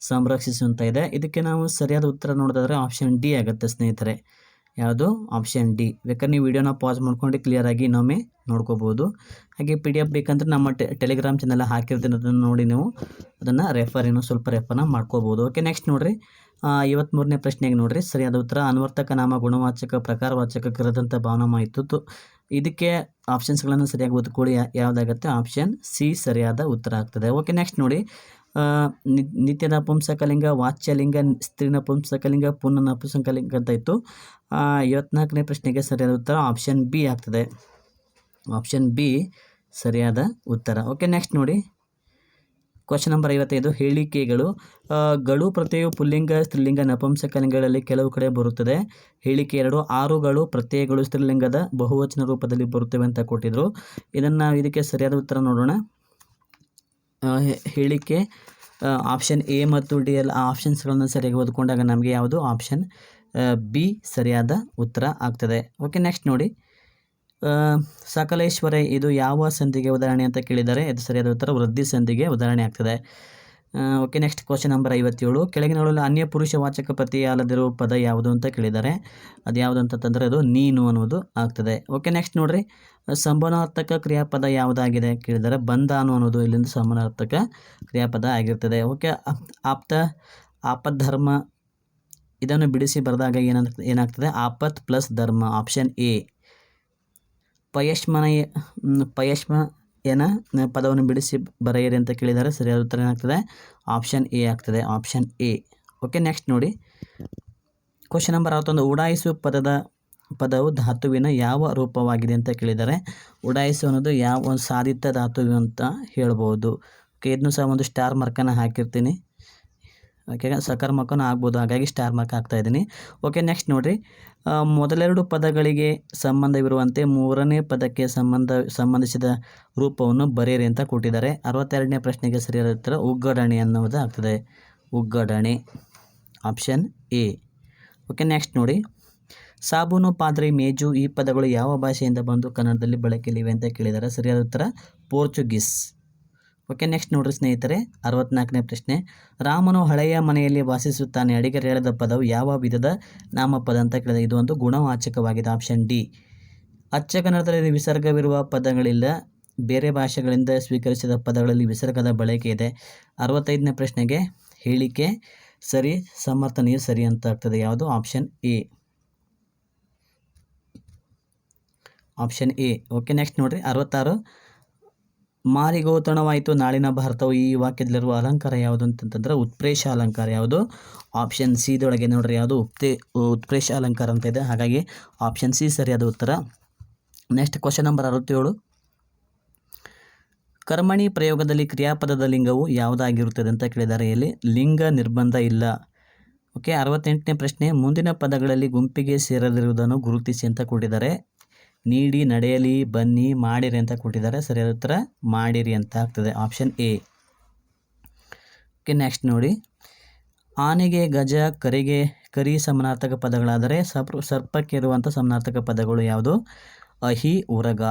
ಸಂರಕ್ಷಿಸು ಅಂತ ಇದೆ. ಇದಕ್ಕೆ ನಾವು ಸರಿಯಾದ ಉತ್ತರ ನೋಡಿದ್ರೆ ಆಪ್ಷನ್ ಡಿ ಆಗುತ್ತೆ ಸ್ನೇಹಿತರೆ. ಯಾವುದು? Option D. ಬೇಕಾದ್ರೆ ನೀವು ವಿಡಿಯೋನ ಪಾಸ್ ಮಾಡ್ಕೊಂಡು ಕ್ಲಿಯರಾಗಿ ಇನ್ನೊಮ್ಮೆ ನೋಡ್ಕೋಬೋದು. ಹಾಗೆ ಪಿ ಡಿ ಎಫ್ ಬೇಕಂದ್ರೆ ನಮ್ಮ ಟೆಲಿಗ್ರಾಮ್ ಚಾನಲ್ ಹಾಕಿರ್ತೀನಿ ಅದನ್ನು ನೋಡಿ ನೀವು. ಅದನ್ನು ರೆಫರ್ ಇನ್ನೂ ಸ್ವಲ್ಪ ರೆಫರ್ನ ಮಾಡ್ಕೋಬೋದು. ಓಕೆ, ನೆಕ್ಸ್ಟ್ ನೋಡಿರಿ. ಐವತ್ತ್ಮೂರನೇ ಪ್ರಶ್ನೆಗೆ ನೋಡಿರಿ. ಸರಿಯಾದ ಉತ್ತರ. ಅನ್ವರ್ತಕ, ನಾಮ, ಗುಣವಾಚಕ, ಪ್ರಕಾರವಾಚಕ ಕರೆದಂಥ ಭಾವನಾಮ ಇತ್ತು ಇದಕ್ಕೆ ಆಪ್ಷನ್ಸ್ಗಳನ್ನು ಸರಿಯಾಗಿ ಓದ್ಕೊಳ್ಳಿ. ಯಾವುದಾಗುತ್ತೆ? ಆಪ್ಷನ್ ಸಿ, ಸರಿಯಾದ ಉತ್ತರ ಆಗ್ತದೆ. ಓಕೆ, ನೆಕ್ಸ್ಟ್ ನೋಡಿ. ನಿತ್ಯದ ಪುಂಸಕಲಿಂಗ ವಾಚ್ಯಲಿಂಗ ಸ್ತ್ರೀನ ನಪುಂಸಕಲಿಂಗ ಪುನಃ ನಪುಂಸಕಲಿಂಗ ಅಂತ ಇತ್ತು. ಐವತ್ನಾಲ್ಕನೇ ಪ್ರಶ್ನೆಗೆ ಸರಿಯಾದ ಉತ್ತರ ಆಪ್ಷನ್ ಬಿ ಆಗ್ತದೆ. ಆಪ್ಷನ್ ಬಿ ಸರಿಯಾದ ಉತ್ತರ. ಓಕೆ, ನೆಕ್ಸ್ಟ್ ನೋಡಿ. ಕ್ವಶನ್ ನಂಬರ್ ಐವತ್ತೈದು, ಹೇಳಿಕೆಗಳು. ಗಳು, ಪ್ರತ್ಯಯವು ಪುಲ್ಲಿಂಗ, ಸ್ತ್ರೀಲಿಂಗ, ನಪುಂಸಕಲಿಂಗಗಳಲ್ಲಿ ಕೆಲವು ಕಡೆ ಬರುತ್ತದೆ. ಹೇಳಿಕೆ ಎರಡು, ಆರುಗಳು ಪ್ರತ್ಯಯಗಳು ಸ್ತ್ರೀಲಿಂಗದ ಬಹುವಚನ ರೂಪದಲ್ಲಿ ಬರುತ್ತವೆ ಅಂತ ಕೊಟ್ಟಿದ್ರು. ಇದನ್ನು ಇದಕ್ಕೆ ಸರಿಯಾದ ಉತ್ತರ ನೋಡೋಣ. ಹೇಳಿಕೆ ಆಪ್ಷನ್ ಎ ಮತ್ತು ಡಿ ಎಲ್ ಆಪ್ಷನ್ಸ್ಗಳನ್ನು ಸರಿಯಾಗಿ ಓದ್ಕೊಂಡಾಗ ನಮಗೆ ಯಾವುದು ಆಪ್ಷನ್ ಬಿ ಸರಿಯಾದ ಉತ್ತರ ಆಗ್ತದೆ. ಓಕೆ ನೆಕ್ಸ್ಟ್ ನೋಡಿ. ಸಕಲೇಶ್ವರ, ಇದು ಯಾವ ಸಂಧಿಗೆ ಉದಾಹರಣೆ ಅಂತ ಕೇಳಿದರೆ, ಇದು ಸರಿಯಾದ ಉತ್ತರ ವೃದ್ಧಿ ಸಂಧಿಗೆ ಉದಾಹರಣೆ ಆಗ್ತದೆ. ಓಕೆ ನೆಕ್ಸ್ಟ್ ಕ್ವಶನ್ ನಂಬರ್ ಐವತ್ತೇಳು. ಕೆಳಗಿನಗಳಲ್ಲಿ ಅನ್ಯ ಪುರುಷ ವಾಚಕ ಪ್ರತ್ಯಯ ಅಲ್ಲದಿರುವ ಪದ ಯಾವುದು ಅಂತ ಕೇಳಿದ್ದಾರೆ ಅದು ಯಾವುದು ಅಂತಂದರೆ ಅದು ನೀನು ಅನ್ನೋದು ಆಗ್ತದೆ. ಓಕೆ ನೆಕ್ಸ್ಟ್ ನೋಡಿರಿ. ಸಂಬನಾರ್ಥಕ ಕ್ರಿಯಾಪದ ಯಾವುದಾಗಿದೆ ಕೇಳಿದರೆ, ಬಂಧಾನು ಅನ್ನೋದು ಇಲ್ಲಿಂದ ಸಂಬನಾರ್ಥಕ ಕ್ರಿಯಾಪದ ಆಗಿರ್ತದೆ. ಓಕೆ, ಆಪ್ತ, ಆಪದ್ಧರ್ಮ, ಇದನ್ನು ಬಿಡಿಸಿ ಬರೆದಾಗ ಏನಂತ, ಏನಾಗ್ತದೆ? ಆಪತ್ ಪ್ಲಸ್ ಧರ್ಮ ಆಪ್ಷನ್ ಎ ಪಯಶ್ಮನ ಮ್, ಪಯಶ್ಮ ಏನ ನ ಪದವನ್ನು ಬಿಡಿಸಿ ಬರೆಯಿರಿ ಅಂತ ಕೇಳಿದರೆ ಸರಿಯಾದ ಉತ್ತರ ಏನಾಗ್ತದೆ? ಆಪ್ಷನ್ ಎ ಆಗ್ತದೆ. Option A. ಓಕೆ ನೆಕ್ಸ್ಟ್ ನೋಡಿ. ಕ್ವಶನ್ ನಂಬರ್ ಅರವತ್ತೊಂದು. ಉಡಾಯಿಸು ಪದದ ಪದವು ಧಾತುವಿನ ಯಾವ ರೂಪವಾಗಿದೆ ಅಂತ ಕೇಳಿದರೆ ಉಡಾಯಿಸು ಅನ್ನೋದು ಯಾವ ಒಂದು ಸಾಧಿತ ಧಾತು ಅಂತ ಹೇಳ್ಬೋದು. ಓಕೆ ಇದನ್ನು ಸಹ ಒಂದು ಸ್ಟಾರ್ ಮಾರ್ಕನ್ನು ಹಾಕಿರ್ತೀನಿ. ಓಕೆ ಸಕರ್ಮಕನೂ ಆಗ್ಬೋದು. ಹಾಗಾಗಿ ಸ್ಟಾರ್ ಮಾರ್ಕ್ ಹಾಕ್ತಾ ಇದ್ದೀನಿ. ಓಕೆ ನೆಕ್ಸ್ಟ್ ನೋಡಿರಿ. ಮೊದಲೆರಡು ಪದಗಳಿಗೆ ಸಂಬಂಧವಿರುವಂತೆ ಮೂರನೇ ಪದಕ್ಕೆ ಸಂಬಂಧ, ಸಂಬಂಧಿಸಿದ ರೂಪವನ್ನು ಬರೆಯಿರಿ ಅಂತ ಕೊಟ್ಟಿದ್ದಾರೆ. ಅರವತ್ತೆರಡನೇ ಪ್ರಶ್ನೆಗೆ ಸರಿಯಾದ ಉತ್ತರ ಉಗ್ಗಡಣೆ ಅನ್ನೋದು ಆಗ್ತದೆ. ಉಗ್ಗಡಣೆ. ಆಪ್ಷನ್ ಎ ಓಕೆ ನೆಕ್ಸ್ಟ್ ನೋಡಿ. ಸಾಬೂನು ಪಾದ್ರಿ ಮೇಜು ಈ ಪದಗಳು ಯಾವ ಭಾಷೆಯಿಂದ ಬಂದು ಕನ್ನಡದಲ್ಲಿ ಬಳಕೆಯಲ್ಲಿವೆ ಅಂತ ಕೇಳಿದ್ದಾರೆ. ಸರಿಯಾದ ಉತ್ತರ ಪೋರ್ಚುಗೀಸ್. ಓಕೆ ನೆಕ್ಸ್ಟ್ ನೋಡ್ರಿ ಸ್ನೇಹಿತರೆ, ಅರವತ್ನಾಲ್ಕನೇ ಪ್ರಶ್ನೆ. ರಾಮನು ಹಳೆಯ ಮನೆಯಲ್ಲಿ ವಾಸಿಸುತ್ತಾನೆ. ಅಡಿಗರು ಹೇಳಿದ ಪದವು ಯಾವ ವಿಧದ ನಾಮಪದ ಅಂತ ಕೇಳಿದೆ. ಇದು ಒಂದು ಗುಣವಾಚಕವಾಗಿದೆ ಆಪ್ಷನ್ ಡಿ ಅಚ್ಚ ಕನ್ನಡದಲ್ಲಿ ವಿಸರ್ಗವಿರುವ ಪದಗಳಿಲ್ಲ. ಬೇರೆ ಭಾಷೆಗಳಿಂದ ಸ್ವೀಕರಿಸಿದ ಪದಗಳಲ್ಲಿ ವಿಸರ್ಗದ ಬಳಕೆ ಇದೆ. ಅರವತ್ತೈದನೇ ಪ್ರಶ್ನೆಗೆ ಹೇಳಿಕೆ ಸರಿ, ಸಮರ್ಥನೆಯು ಸರಿ ಅಂತ ಆಗ್ತದೆ. ಯಾವುದು? Option A option A okay next ನೋಡ್ರಿ. ಅರವತ್ತಾರು. ಮಾರಿಗೋತಣವಾಯಿತು. ನಾಳಿನ ಭಾರತವು ಈ ವಾಕ್ಯದಲ್ಲಿರುವ ಅಲಂಕಾರ ಯಾವುದು ಅಂತಂತಂದ್ರೆ ಉತ್ಪ್ರೇಷ ಅಲಂಕಾರ ಯಾವುದು? ಆಪ್ಷನ್ ಸಿದೊಳಗೆ ನೋಡ್ರಿ ಯಾವುದು ಉತ್ಪೇ ಉತ್ಪ್ರೇಷ ಅಲಂಕಾರ ಅಂತ ಇದೆ. ಹಾಗಾಗಿ ಆಪ್ಷನ್ ಸಿ ಸರಿಯಾದ ಉತ್ತರ. ನೆಕ್ಸ್ಟ್ ಕ್ವಶನ್ ನಂಬರ್ ಅರವತ್ತೇಳು. ಕರ್ಮಣಿ ಪ್ರಯೋಗದಲ್ಲಿ ಕ್ರಿಯಾಪದದ ಲಿಂಗವು ಯಾವುದಾಗಿರುತ್ತದೆ ಅಂತ ಕೇಳಿದ್ದಾರೆ. ಇಲ್ಲಿ ಲಿಂಗ ನಿರ್ಬಂಧ ಇಲ್ಲ. ಓಕೆ ಅರವತ್ತೆಂಟನೇ ಪ್ರಶ್ನೆ. ಮುಂದಿನ ಪದಗಳಲ್ಲಿ ಗುಂಪಿಗೆ ಸೇರದಿರುವುದನ್ನು ಗುರುತಿಸಿ ಅಂತ ಕೊಟ್ಟಿದ್ದಾರೆ. ನೀಡಿ, ನಡೆಯಲಿ, ಬನ್ನಿ, ಮಾಡಿರಿ ಅಂತ ಕೊಟ್ಟಿದ್ದಾರೆ. ಸರಿಯಾದ ಉತ್ತರ ಮಾಡಿರಿ ಅಂತ ಆಗ್ತದೆ. ಆಪ್ಷನ್ ಎ ಓಕೆ ನೆಕ್ಸ್ಟ್ ನೋಡಿ. ಆನೆಗೆ ಗಜ, ಕರಿಗೆ ಕರಿ ಸಮನಾರ್ಥಕ ಪದಗಳಾದರೆ ಸರ್ಪ ಸರ್ಪಕ್ಕೆ ಇರುವಂಥ ಸಮನಾರ್ಥಕ ಪದಗಳು ಯಾವುದು? ಅಹಿ, ಉರಗ.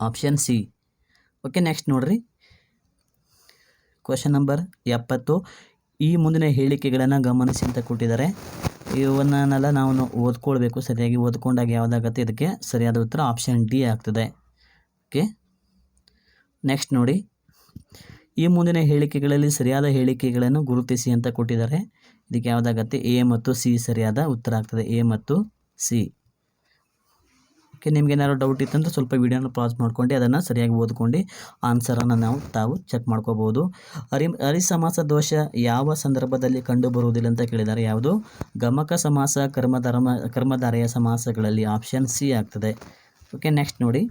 ಆಪ್ಷನ್ ಸಿ ಓಕೆ ನೆಕ್ಸ್ಟ್ ನೋಡ್ರಿ. ಕ್ವಶನ್ ನಂಬರ್ ಎಪ್ಪತ್ತು. ಈ ಮುಂದಿನ ಹೇಳಿಕೆಗಳನ್ನು ಗಮನಿಸಿ ಅಂತ ಕೊಟ್ಟಿದ್ದಾರೆ. ಇವನ್ನೆಲ್ಲ ನಾವು ಓದ್ಕೊಳ್ಬೇಕು, ಸರಿಯಾಗಿ ಓದ್ಕೊಂಡಾಗ ಯಾವುದಾಗತ್ತೆ ಇದಕ್ಕೆ ಸರಿಯಾದ ಉತ್ತರ ಆಪ್ಷನ್ ಡಿ ಆಗ್ತದೆ. ಓಕೆ ನೆಕ್ಸ್ಟ್ ನೋಡಿ. ಈ ಮುಂದಿನ ಹೇಳಿಕೆಗಳಲ್ಲಿ ಸರಿಯಾದ ಹೇಳಿಕೆಗಳನ್ನು ಗುರುತಿಸಿ ಅಂತ ಕೊಟ್ಟಿದ್ದಾರೆ. ಇದಕ್ಕೆ ಯಾವುದಾಗತ್ತೆ ಎ ಮತ್ತು ಸಿ ಸರಿಯಾದ ಉತ್ತರ ಆಗ್ತದೆ. ಎ ಮತ್ತು ಸಿ ಓಕೆ ನಿಮ್ಗೆ ಏನಾದ್ರು ಡೌಟ್ ಇತ್ತಂದ್ರೆ ಸ್ವಲ್ಪ ವೀಡಿಯೋನ ಪಾಸ್ ಮಾಡ್ಕೊಂಡು ಅದನ್ನು ಸರಿಯಾಗಿ ಓದ್ಕೊಂಡು ಆನ್ಸರನ್ನು ನಾವು ತಾವು ಚೆಕ್ ಮಾಡ್ಕೋಬೋದು. ಅರಿ ಹರಿಸಮಾಸ ದೋಷ ಯಾವ ಸಂದರ್ಭದಲ್ಲಿ ಕಂಡು ಬರುವುದಿಲ್ಲ ಅಂತ ಕೇಳಿದ್ದಾರೆ ಯಾವುದು? ಗಮಕ ಸಮಾಸ ಕರ್ಮಧರ್ಮ ಕರ್ಮಧಾರೆಯ ಸಮಾಸಗಳಲ್ಲಿ ಆಪ್ಷನ್ ಸಿ ಆಗ್ತದೆ. ಓಕೆ ನೆಕ್ಸ್ಟ್ ನೋಡಿ.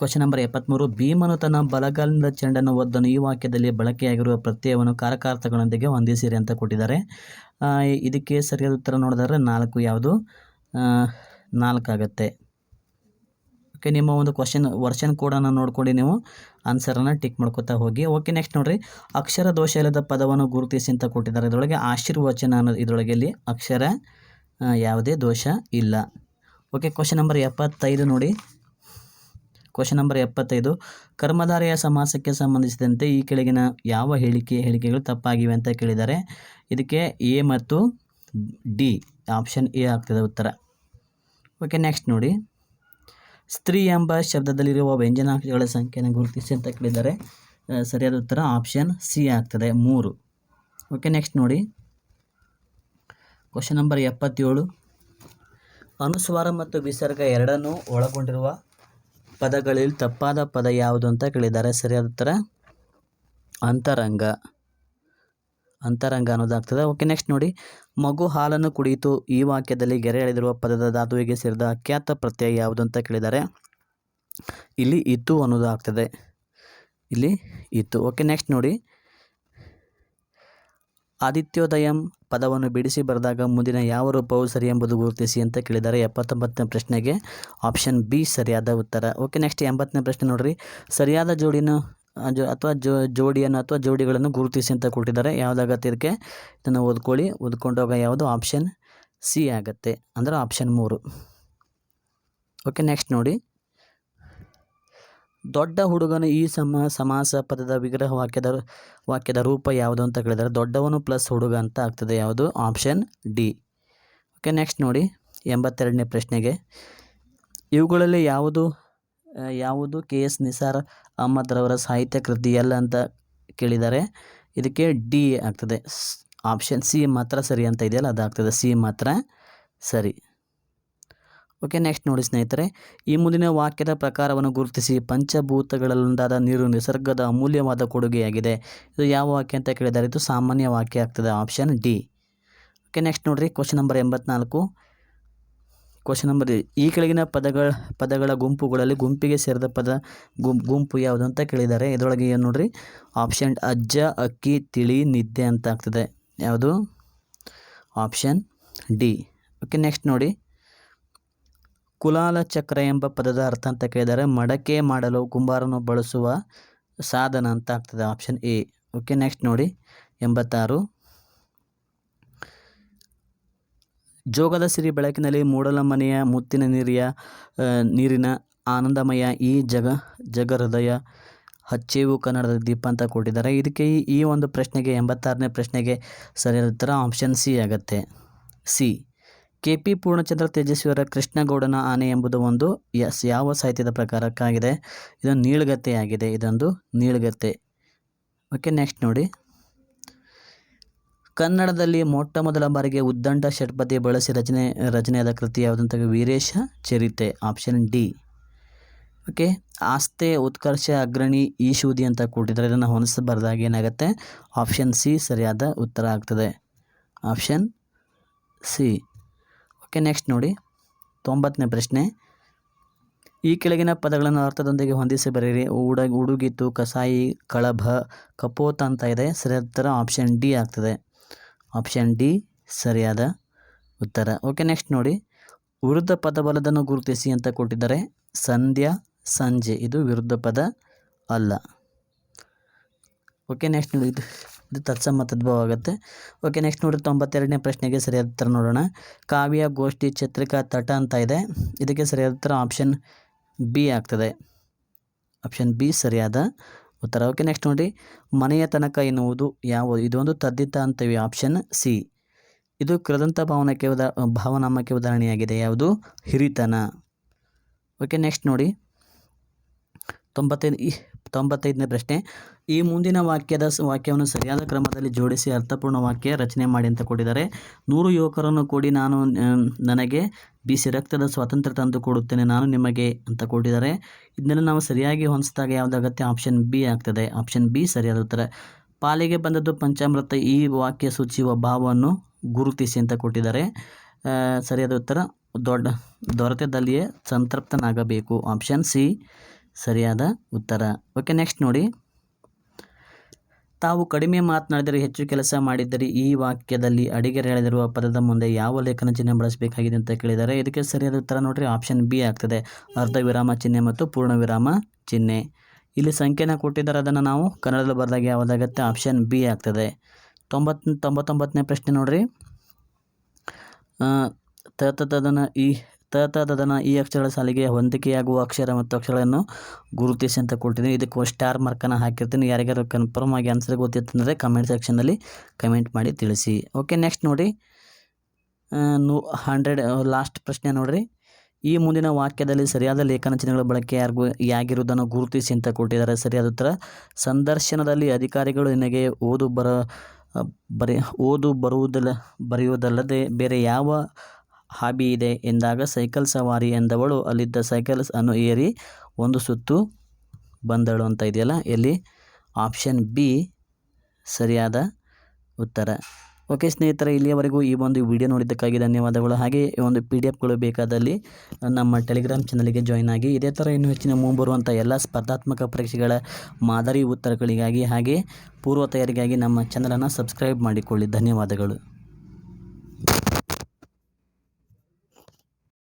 ಕ್ವಶನ್ ನಂಬರ್ ಎಪ್ಪತ್ತ್ಮೂರು ಭೀಮನು ತನ್ನ ಬಲಗಾಲಿನಿಂದ ಚೆಂಡನ್ನು ಒದ್ದನು ಈ ವಾಕ್ಯದಲ್ಲಿ ಬಳಕೆಯಾಗಿರುವ ಪ್ರತ್ಯಯವನ್ನು ಕಾರಕಾರ್ಥಗಳೊಂದಿಗೆ ಹೊಂದಿಸಿರಿ ಅಂತ ಕೊಟ್ಟಿದ್ದಾರೆ. ಇದಕ್ಕೆ ಸರಿಯಾದ ಉತ್ತರ ನೋಡಿದರೆ ನಾಲ್ಕು ಯಾವುದು? ನಾಲ್ಕಾಗತ್ತೆ. ಓಕೆ ನಿಮ್ಮ ಒಂದು ಕ್ವಶನ್ ವರ್ಷನ್ ಕೋಡನ್ನು ನೋಡ್ಕೊಂಡು ನೀವು ಆನ್ಸರನ್ನು ಟಿಕ್ ಮಾಡ್ಕೊತಾ ಹೋಗಿ. ಓಕೆ ನೆಕ್ಸ್ಟ್ ನೋಡಿರಿ. ಅಕ್ಷರ ದೋಷ ಇಲ್ಲದ ಪದವನ್ನು ಗುರುತಿಸಿ ಅಂತ ಕೊಟ್ಟಿದ್ದಾರೆ. ಇದರೊಳಗೆ ಆಶೀರ್ವಚನ ಅನ್ನೋದು ಇದರೊಳಗೆ ಇಲ್ಲಿ ಅಕ್ಷರ ಯಾವುದೇ ದೋಷ ಇಲ್ಲ. ಓಕೆ ಕ್ವಶನ್ ನಂಬರ್ ಎಪ್ಪತ್ತೈದು ನೋಡಿ. ಕ್ವಶನ್ ನಂಬರ್ ಎಪ್ಪತ್ತೈದು. ಕರ್ಮಧಾರೆಯ ಸಮಾಸಕ್ಕೆ ಸಂಬಂಧಿಸಿದಂತೆ ಈ ಕೆಳಗಿನ ಯಾವ ಹೇಳಿಕೆ, ಹೇಳಿಕೆಗಳು ತಪ್ಪಾಗಿವೆ ಅಂತ ಕೇಳಿದ್ದಾರೆ. ಇದಕ್ಕೆ ಎ ಮತ್ತು ಡಿ ಆಪ್ಷನ್ ಎ ಆಗ್ತದೆ ಉತ್ತರ. ಓಕೆ ನೆಕ್ಸ್ಟ್ ನೋಡಿ. ಸ್ತ್ರೀ ಎಂಬ ಶಬ್ದದಲ್ಲಿರುವ ವ್ಯಂಜನಾಕ್ಷಗಳ ಸಂಖ್ಯೆಯನ್ನು ಗುರುತಿಸಿ ಅಂತ ಕೇಳಿದ್ದಾರೆ. ಸರಿಯಾದ ಉತ್ತರ ಆಪ್ಷನ್ ಸಿ ಆಗ್ತದೆ, ಮೂರು. ಓಕೆ ನೆಕ್ಸ್ಟ್ ನೋಡಿ. ಕ್ವಶನ್ ನಂಬರ್ ಎಪ್ಪತ್ತೇಳು. ಅನುಸ್ವಾರ ಮತ್ತು ವಿಸರ್ಗ ಎರಡನ್ನೂ ಒಳಗೊಂಡಿರುವ ಪದಗಳಲ್ಲಿ ತಪ್ಪಾದ ಪದ ಯಾವುದು ಅಂತ ಕೇಳಿದ್ದಾರೆ. ಸರಿಯಾದ ಉತ್ತರ, ಅಂತರಂಗ. ಅಂತರಂಗ ಅನ್ನೋದಾಗ್ತದೆ. ಓಕೆ ನೆಕ್ಸ್ಟ್ ನೋಡಿ. ಮಗು ಹಾಲನ್ನು ಕುಡಿಯಿತು. ಈ ವಾಕ್ಯದಲ್ಲಿ ಗೆರೆ ಎಳೆದಿರುವ ಪದದ ಧಾತುವಿಗೆ ಸೇರಿದ ಅಖ್ಯಾತ ಪ್ರತ್ಯಯ ಯಾವುದು ಅಂತ ಕೇಳಿದ್ದಾರೆ ಇಲ್ಲಿ ಇತ್ತು ಅನ್ನೋದು ಆಗ್ತದೆ ಇಲ್ಲಿ ಇತ್ತು. ಓಕೆ ನೆಕ್ಸ್ಟ್ ನೋಡಿ. ಆದಿತ್ಯೋದಯಂ ಪದವನ್ನು ಬಿಡಿಸಿ ಬರೆದಾಗ ಮುಂದಿನ ಯಾವ ರೂಪವು ಸರಿ ಎಂಬುದು ಗುರುತಿಸಿ ಅಂತ ಕೇಳಿದ್ದಾರೆ ಎಪ್ಪತ್ತೊಂಬತ್ತನೇ ಪ್ರಶ್ನೆಗೆ. ಆಪ್ಷನ್ ಬಿ ಸರಿಯಾದ ಉತ್ತರ. ಓಕೆ ನೆಕ್ಸ್ಟ್ ಎಂಬತ್ತನೇ ಪ್ರಶ್ನೆ ನೋಡಿರಿ. ಸರಿಯಾದ ಜೋಡಿನ ಜೋ, ಅಥವಾ ಜೋಡಿಯನ್ನು ಅಥವಾ ಜೋಡಿಗಳನ್ನು ಗುರುತಿಸಿ ಅಂತ ಕೊಟ್ಟಿದ್ದಾರೆ. ಯಾವುದಾಗತ್ತೆ ಇದಕ್ಕೆ? ಇದನ್ನು ಓದ್ಕೊಳ್ಳಿ. ಓದ್ಕೊಂಡೋಗ ಯಾವುದು? ಆಪ್ಷನ್ ಸಿ ಆಗತ್ತೆ. ಅಂದರೆ ಆಪ್ಷನ್ ಮೂರು. ಓಕೆ ನೆಕ್ಸ್ಟ್ ನೋಡಿ. ದೊಡ್ಡ ಹುಡುಗನು ಈ ಸಮ, ಸಮಾಸ ಪದದ ವಿಗ್ರಹ ವಾಕ್ಯದ ವಾಕ್ಯದ ರೂಪ ಯಾವುದು ಅಂತ ಕೇಳಿದರೆ ದೊಡ್ಡವನು ಪ್ಲಸ್ ಹುಡುಗ ಅಂತ ಆಗ್ತದೆ. ಯಾವುದು? ಆಪ್ಷನ್ ಡಿ ಓಕೆ ನೆಕ್ಸ್ಟ್ ನೋಡಿ. ಎಂಬತ್ತೆರಡನೇ ಪ್ರಶ್ನೆಗೆ. ಇವುಗಳಲ್ಲಿ ಯಾವುದು? ಯಾವುದು ಕೆ ಎಸ್ ನಿಸಾರ್ ಅಹಮದ್ ರವರ ಸಾಹಿತ್ಯ ಕೃತಿ ಎಲ್ಲ ಅಂತ ಕೇಳಿದ್ದಾರೆ ಇದಕ್ಕೆ ಡಿ ಆಗ್ತದೆ. ಆಪ್ಷನ್ ಸಿ ಮಾತ್ರ ಸರಿ ಅಂತ ಇದೆಯಲ್ಲ, ಅದಾಗ್ತದೆ. ಸಿ ಮಾತ್ರ ಸರಿ. ಓಕೆ, ನೆಕ್ಸ್ಟ್ ನೋಡಿ ಸ್ನೇಹಿತರೆ, ಈ ಮುಂದಿನ ವಾಕ್ಯದ ಪ್ರಕಾರವನ್ನು ಗುರುತಿಸಿ, ಪಂಚಭೂತಗಳಲ್ಲೊಂದಾದ ನೀರು ನಿಸರ್ಗದ ಅಮೂಲ್ಯವಾದ ಕೊಡುಗೆಯಾಗಿದೆ. ಇದು ಯಾವ ವಾಕ್ಯ ಅಂತ ಕೇಳಿದ್ದಾರೆ ಇದು ಸಾಮಾನ್ಯ ವಾಕ್ಯ ಆಗ್ತದೆ, ಆಪ್ಷನ್ ಡಿ. ಓಕೆ, ನೆಕ್ಸ್ಟ್ ನೋಡಿರಿ, ಕ್ವಶನ್ ನಂಬರ್ ಎಂಬತ್ನಾಲ್ಕು. ಕ್ವಶನ್ ನಂಬರ್ ಈ ಕೆಳಗಿನ ಪದಗಳ ಪದಗಳ ಗುಂಪುಗಳಲ್ಲಿ ಗುಂಪಿಗೆ ಸೇರಿದ ಪದ ಗುಂಪು ಯಾವುದು ಅಂತ ಕೇಳಿದ್ದಾರೆ. ಇದರೊಳಗೆ ಏನು ನೋಡ್ರಿ? ಆಪ್ಷನ್ ಅಜ್ಜ, ಅಕ್ಕಿ, ತಿಳಿ, ನಿದ್ದೆ ಅಂತ ಆಗ್ತದೆ. ಯಾವುದು? ಆಪ್ಷನ್ ಡಿ ಓಕೆ ನೆಕ್ಸ್ಟ್ ನೋಡಿ. ಕುಲಾಲ ಚಕ್ರ ಎಂಬ ಪದದ ಅರ್ಥ ಅಂತ ಕೇಳಿದ್ದಾರೆ. ಮಡಕೆ ಮಾಡಲು ಕುಂಬಾರನು ಬಳಸುವ ಸಾಧನ ಅಂತ ಆಗ್ತದೆ. ಆಪ್ಷನ್ ಎ ಓಕೆ ನೆಕ್ಸ್ಟ್ ನೋಡಿ. ಎಂಬತ್ತಾರು. ಜೋಗದ ಸಿರಿ ಬೆಳಕಿನಲ್ಲಿ ಮೂಡಲ ಮನೆಯ ಮುತ್ತಿನ ನೀರಿಯ ನೀರಿನ ಆನಂದಮಯ ಈ ಜಗ ಜಗ ಹೃದಯ ಹಚ್ಚೇವು ಕನ್ನಡದ ದೀಪ ಅಂತ ಕೊಟ್ಟಿದ್ದಾರೆ. ಇದಕ್ಕೆ ಈ- ಒಂದು ಪ್ರಶ್ನೆಗೆ, ಎಂಬತ್ತಾರನೇ ಪ್ರಶ್ನೆಗೆ ಸರಿಯಾದ ಉತ್ತರ ಆಪ್ಷನ್ ಸಿ ಆಗುತ್ತೆ. ಸಿ ಕೆ ಪಿ ಪೂರ್ಣಚಂದ್ರ ತೇಜಸ್ವಿಯವರ ಕೃಷ್ಣಗೌಡನ ಆನೆ ಎಂಬುದು ಒಂದು ಎಸ್ ಯಾವ ಸಾಹಿತ್ಯದ ಪ್ರಕಾರಕ್ಕಾಗಿದೆ? ಇದು ನೀಳ್ಗತೆ ಆಗಿದೆ ಇದೊಂದು ನೀಳ್ಗತ್ತೆ. ಓಕೆ ನೆಕ್ಸ್ಟ್ ನೋಡಿ. ಕನ್ನಡದಲ್ಲಿ ಮೊಟ್ಟ ಮೊದಲ ಬಾರಿಗೆ ಉದ್ದಂಡ ಷಟ್ಪದಿ ಬಳಸಿ ರಚನೆ, ರಚನೆಯಾದ ಕೃತಿ ಯಾವುದಂತ Veeresha Charite option D okay ಆಸ್ತೆ, ಉತ್ಕರ್ಷ, ಅಗ್ರಣಿ, ಈಶೂದಿ ಅಂತ ಕೊಟ್ಟಿದ್ದಾರೆ ಇದನ್ನು ಹೊಂದಿಸಬಾರ್ದಾಗ ಏನಾಗುತ್ತೆ? ಆಪ್ಷನ್ ಸಿ ಸರಿಯಾದ ಉತ್ತರ ಆಗ್ತದೆ. ಆಪ್ಷನ್ ಸಿ ಓಕೆ ನೆಕ್ಸ್ಟ್ ನೋಡಿ. ತೊಂಬತ್ತನೇ ಪ್ರಶ್ನೆ. ಈ ಕೆಳಗಿನ ಪದಗಳನ್ನು ಅರ್ಥದೊಂದಿಗೆ ಹೊಂದಿಸಿ ಬರೆಯಿರಿ ಉಡ ಉಡುಗಿತು, ಕಸಾಯಿ, ಕಳಭ, ಕಪೋತ ಅಂತ ಇದೆ. ಸರಿಯಾದ ಉತ್ತರ ಆಪ್ಷನ್ ಡಿ ಆಗ್ತದೆ. ಆಪ್ಷನ್ ಡಿ, ಸರಿಯಾದ ಉತ್ತರ. ಓಕೆ, ನೆಕ್ಸ್ಟ್ ನೋಡಿ. ವಿರುದ್ಧ ಪದಬಲದನ್ನು ಗುರುತಿಸಿ ಅಂತ ಕೊಟ್ಟಿದ್ದಾರೆ. ಸಂಧ್ಯಾ, ಸಂಜೆ. ಇದು ವಿರುದ್ಧ ಪದ ಅಲ್ಲ. ಓಕೆ, ನೆಕ್ಸ್ಟ್ ನೋಡಿ. ಇದು ಇದು ತತ್ಸಮ ತದ್ಭವ ಆಗುತ್ತೆ ಓಕೆ, ನೆಕ್ಸ್ಟ್ ನೋಡಿ. ತೊಂಬತ್ತೆರಡನೇ ಪ್ರಶ್ನೆಗೆ ಸರಿಯಾದ ಉತ್ತರ ನೋಡೋಣ. ಕಾವ್ಯ, ಗೋಷ್ಠಿ, ಚತ್ರಿಕಾ, ತಟ ಅಂತ ಇದೆ. ಇದಕ್ಕೆ ಸರಿಯಾದ ಉತ್ತರ ಆಪ್ಷನ್ ಬಿ ಆಗ್ತದೆ. ಆಪ್ಷನ್ ಬಿ ಸರಿಯಾದ ಉತ್ತರ. ಓಕೆ ನೆಕ್ಸ್ಟ್ ನೋಡಿ. ಮನೆಯ ತನಕ ಎನ್ನುವುದು ಯಾವುದು? ಇದೊಂದು ತದ್ದಿತ ಅಂತೀವಿ ಆಪ್ಷನ್ ಸಿ ಇದು ಕೃದಂತ ಭಾವನಕ್ಕೆ ಉದಾ, ಭಾವನಾಮಕ್ಕೆ ಉದಾಹರಣೆಯಾಗಿದೆ. ಯಾವುದು? ಹಿರಿತನ. ಓಕೆ ನೆಕ್ಸ್ಟ್ ನೋಡಿ. ತೊಂಬತ್ತೈದು ಈ ತೊಂಬತ್ತೈದನೇ ಪ್ರಶ್ನೆ. ಈ ಮುಂದಿನ ವಾಕ್ಯದ ವಾಕ್ಯವನ್ನು ಸರಿಯಾದ ಕ್ರಮದಲ್ಲಿ ಜೋಡಿಸಿ ಅರ್ಥಪೂರ್ಣ ವಾಕ್ಯ ರಚನೆ ಮಾಡಿ ಅಂತ ಕೊಟ್ಟಿದ್ದಾರೆ. ನೂರು ಯುವಕರನ್ನು ಕೂಡಿ ನಾನು ನನಗೆ ಬಿಸಿ ರಕ್ತದ ಸ್ವಾತಂತ್ರ್ಯ ತಂದು ಕೊಡುತ್ತೇನೆ ನಾನು ನಿಮಗೆ ಅಂತ ಕೊಟ್ಟಿದ್ದಾರೆ. ಇದನ್ನೆಲ್ಲ ನಾವು ಸರಿಯಾಗಿ ಹೊಂದಿಸಿದಾಗ ಯಾವುದಾಗತ್ತೆ ಆಪ್ಷನ್ ಬಿ ಆಗ್ತದೆ. ಆಪ್ಷನ್ ಬಿ ಸರಿಯಾದ ಉತ್ತರ. ಪಾಲಿಗೆ ಬಂದದ್ದು ಪಂಚಾಮೃತ. ಈ ವಾಕ್ಯ ಸೂಚಿಸುವ ಭಾವವನ್ನು ಗುರುತಿಸಿ ಅಂತ ಕೊಟ್ಟಿದ್ದಾರೆ. ಸರಿಯಾದ ಉತ್ತರ. ದೊಡ್ಡ, ದೊರೆತದಲ್ಲಿಯೇ ಸಂತೃಪ್ತನಾಗಬೇಕು. ಆಪ್ಷನ್ ಸಿ ಸರಿಯಾದ ಉತ್ತರ. ಓಕೆ, ನೆಕ್ಸ್ಟ್ ನೋಡಿ. ತಾವು ಕಡಿಮೆ ಮಾತನಾಡಿದರೆ ಹೆಚ್ಚು ಕೆಲಸ ಮಾಡಿದ್ದರೆ ಈ ವಾಕ್ಯದಲ್ಲಿ ಅಡಿಗೆರೆ ಎಳೆದಿರುವ ಪದದ ಮುಂದೆ ಯಾವ ಲೇಖನ ಚಿಹ್ನೆ ಬಳಸಬೇಕಾಗಿದೆ ಅಂತ ಕೇಳಿದ್ದಾರೆ ಇದಕ್ಕೆ ಸರಿಯಾದ ಉತ್ತರ ನೋಡ್ರಿ ಆಪ್ಷನ್ ಬಿ ಆಗ್ತದೆ. ಅರ್ಧ ವಿರಾಮ ಚಿಹ್ನೆ ಮತ್ತು ಪೂರ್ಣ ವಿರಾಮ ಚಿಹ್ನೆ. ಇಲ್ಲಿ ಸಂಖ್ಯೆನ ಕೊಟ್ಟಿದ್ದಾರೆ, ಅದನ್ನು ನಾವು ಕನ್ನಡದಲ್ಲಿ ಬರೆದಾಗ ಯಾವುದಾಗತ್ತೆ? ಆಪ್ಷನ್ ಬಿ ಆಗ್ತದೆ. ತೊಂಬತ್ತು ತೊಂಬತ್ತೊಂಬತ್ತನೇ ಪ್ರಶ್ನೆ ನೋಡ್ರಿ. ತದನ ಈ ತದನ ಈ ಅಕ್ಷರಗಳ ಸಾಲಿಗೆ ಹೊಂದಿಕೆಯಾಗುವ ಅಕ್ಷರ ಮತ್ತು ಅಕ್ಷರಗಳನ್ನು ಗುರುತಿಸಿ ಅಂತ ಕೊಟ್ಟಿದ್ದೀನಿ. ಇದಕ್ಕೆ ಸ್ಟಾರ್ ಮಾರ್ಕನ್ನು ಹಾಕಿರ್ತೀನಿ. ಯಾರಿಗಾರು ಕನ್ಫರ್ಮ್ ಆಗಿ ಆನ್ಸರ್ ಗೊತ್ತಿತ್ತಂದರೆ ಕಮೆಂಟ್ ಸೆಕ್ಷನಲ್ಲಿ ಕಮೆಂಟ್ ಮಾಡಿ ತಿಳಿಸಿ. ಓಕೆ ನೆಕ್ಸ್ಟ್ ನೋಡಿ. ನೂ ಹಂಡ್ರೆಡ್ ಲಾಸ್ಟ್ ಪ್ರಶ್ನೆ ನೋಡಿರಿ. ಈ ಮುಂದಿನ ವಾಕ್ಯದಲ್ಲಿ ಸರಿಯಾದ ಲೇಖನ ಚಿಹ್ನೆಗಳ ಬಳಕೆ ಯಾರಿಗೂ, ಯಾಗಿರುವುದನ್ನು ಗುರುತಿಸಿ ಅಂತ ಕೊಟ್ಟಿದ್ದಾರೆ. ಸರಿಯಾದ ಉತ್ತರ, ಸಂದರ್ಶನದಲ್ಲಿ ಅಧಿಕಾರಿಗಳು ನಿನಗೆ ಓದು ಬರ, ಬರೆ, ಓದು ಬರುವುದಲ್ಲ, ಬರೆಯುವುದಲ್ಲದೆ ಬೇರೆ ಯಾವ ಹಾಬಿ ಇದೆ ಎಂದಾಗ ಸೈಕಲ್ ಸವಾರಿ ಎಂದವಳು ಅಲ್ಲಿದ್ದ ಸೈಕಲ್ಸ್ ಅನ್ನು ಏರಿ ಒಂದು ಸುತ್ತು ಬಂದಳು ಅಂತ ಇದೆಯಲ್ಲ? ಎಲ್ಲಿ? ಆಪ್ಷನ್ ಬಿ ಸರಿಯಾದ ಉತ್ತರ. ಓಕೆ ಸ್ನೇಹಿತರೆ, ಇಲ್ಲಿಯವರೆಗೂ ಈ ಒಂದು ವಿಡಿಯೋ ನೋಡಿದ್ದಕ್ಕಾಗಿ ಧನ್ಯವಾದಗಳು. ಹಾಗೆ ಈ ಒಂದು ಪಿ ಡಿ ಎಫ್ಗಳು ಬೇಕಾದಲ್ಲಿ ನಮ್ಮ ಟೆಲಿಗ್ರಾಮ್ ಚಾನಲ್ಗೆ ಜಾಯ್ನ್ ಆಗಿ ಇದೇ ಥರ ಇನ್ನೂ ಹೆಚ್ಚಿನ ಮುಂಬರುವಂಥ ಎಲ್ಲ ಸ್ಪರ್ಧಾತ್ಮಕ ಪರೀಕ್ಷೆಗಳ ಮಾದರಿ ಉತ್ತರಗಳಿಗಾಗಿ ಹಾಗೆ ಪೂರ್ವ ತಯಾರಿಗಾಗಿ ನಮ್ಮ ಚಾನಲನ್ನು ಸಬ್ಸ್ಕ್ರೈಬ್ ಮಾಡಿಕೊಳ್ಳಿ. ಧನ್ಯವಾದಗಳು.